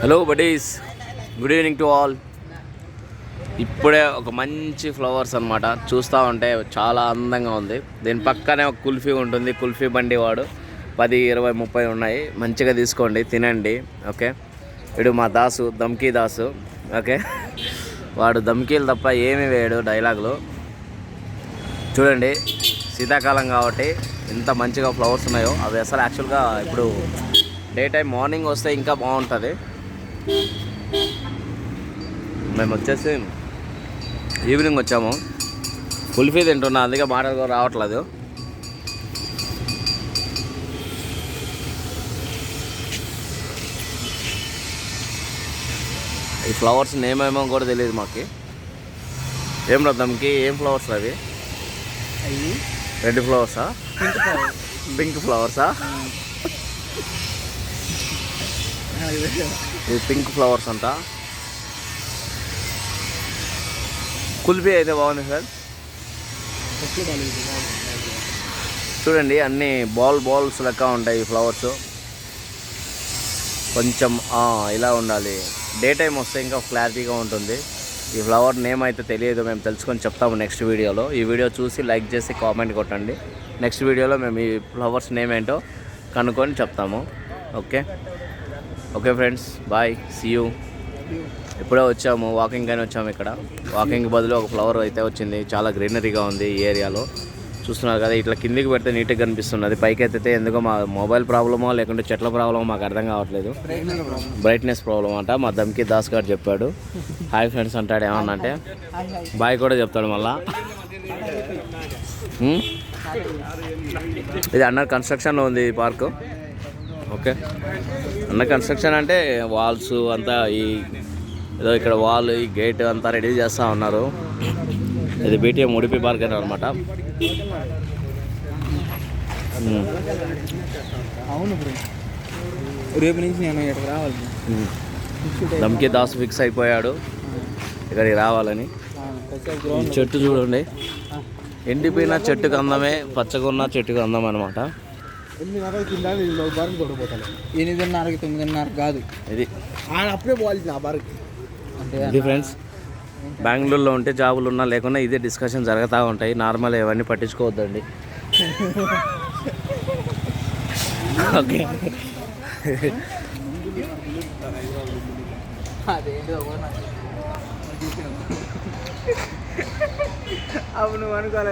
Hello buddies good evening to all ఇప్పుడే ఒక మంచి ఫ్లవర్స్ అనమాట చూస్తూ ఉంటే చాలా అందంగా ఉంది. దీని పక్కనే ఒక కుల్ఫీ ఉంటుంది. కుల్ఫీ బండి వాడు. పది ఇరవై ముప్పై ఉన్నాయి. మంచిగా తీసుకోండి. తినండి. ఓకే? వీడు మా దాసు దమ్కీ దాసు. ఓకే? వాడు దమ్కీలు తప్ప ఏమి వేయడు డైలాగులు. చూడండి. శీతాకాలం కాబట్టి ఎంత మంచిగా ఫ్లవర్స్ ఉన్నాయో. అవి అసలు యాక్చువల్గా ఇప్పుడు డే టైం మార్నింగ్ వస్తే ఇంకా బాగుంటుంది. మేము వచ్చేసి ఈవినింగ్ వచ్చాము. కుల్ఫీ తింటున్నా అందుకే మాటలు కూడా రావట్లేదు. ఈ ఫ్లవర్స్ నేమ్ ఏమో కూడా తెలియదు మాకు. ఏం రద్దంకి ఏం ఫ్లవర్స్ అవి? అవి రెడ్ ఫ్లవర్సా? పింక్ ఫ్లవర్ పింక్ ఫ్లవర్సా? ఇది పింక్ ఫ్లవర్స్ అంట కుల్ఫీ అయితే బాగుంది సార్. చూడండి అన్ని బాల్ బాల్స్ లెక్క ఉంటాయి ఈ ఫ్లవర్స్. కొంచెం ఇలా ఉండాలి. డే టైం వస్తే ఇంకా క్లారిటీగా ఉంటుంది. ఈ ఫ్లవర్ నేమ్ అయితే తెలియదు మేము తెలుసుకొని చెప్తాము నెక్స్ట్ వీడియోలో. ఈ వీడియో చూసి లైక్ చేసి కామెంట్ కొట్టండి. నెక్స్ట్ వీడియోలో మేము ఈ ఫ్లవర్స్ నేమ్ ఏంటో కనుక్కొని చెప్తాము. Okay? Okay friends bye see you ఇప్పుడే వచ్చాము. వాకింగ్ అని వచ్చాము ఇక్కడ. వాకింగ్ బదులు ఒక ఫ్లవర్ అయితే వచ్చింది. చాలా గ్రీనరీగా ఉంది ఈ ఏరియాలో. చూస్తున్నారు కదా ఇట్లా కిందికి పెడితే నీట్గా కనిపిస్తున్నది. పైకి ఎత్తితే ఎందుకో మా మొబైల్ ప్రాబ్లమో లేకుంటే చెట్ల ప్రాబ్లమో మాకు అర్థం కావట్లేదు. బ్రైట్నెస్ ప్రాబ్లం అంట. మా దమ్కి దాస్ గారు చెప్పాడు. హాయ్ ఫ్రెండ్స్ అంటాడు ఏమన్నా అంటే. బాయ్ కూడా చెప్తాడు మళ్ళా. హ్మ్? ఇది అండర్ కన్స్ట్రక్షన్లో ఉంది ఈ పార్కు ఓకే. అండర్ కన్స్ట్రక్షన్ అంటే వాల్స్ అంతా ఈ ఏదో ఇక్కడ వాల్ ఈ గేట్ అంతా రెడీ చేస్తూ ఉన్నారు. ఇది బీటీఎం ఉడిపి పార్క్ అని అనమాట అవును రేపు నుంచి నేను ఇక్కడికి రావాలి. దమ్కి దాస్ ఫిక్స్ అయిపోయాడు. ఇక్కడికి రావాలని. చెట్టు చూడండి. ఎండిపోయిన చెట్టుకు అందమే పచ్చగా ఉన్న చెట్టుకు అందం అనమాట ఎనిమిదిన్నర కింద బార్కి తోడిపోతాను ఎనిమిదిన్నరకి తొమ్మిదిన్నర కాదు. ఇది. ఆయన అప్పుడే పోవాలి ఆ బార్కి. అంటే ఫ్రెండ్స్ బెంగళూరులో ఉంటే జాబులు ఉన్నా లేకున్నా ఇదే డిస్కషన్ జరుగుతూ ఉంటాయి. నార్మల్ ఇవన్నీ పట్టించుకోవద్దండి. ఓకే అవును అనుకోవాలి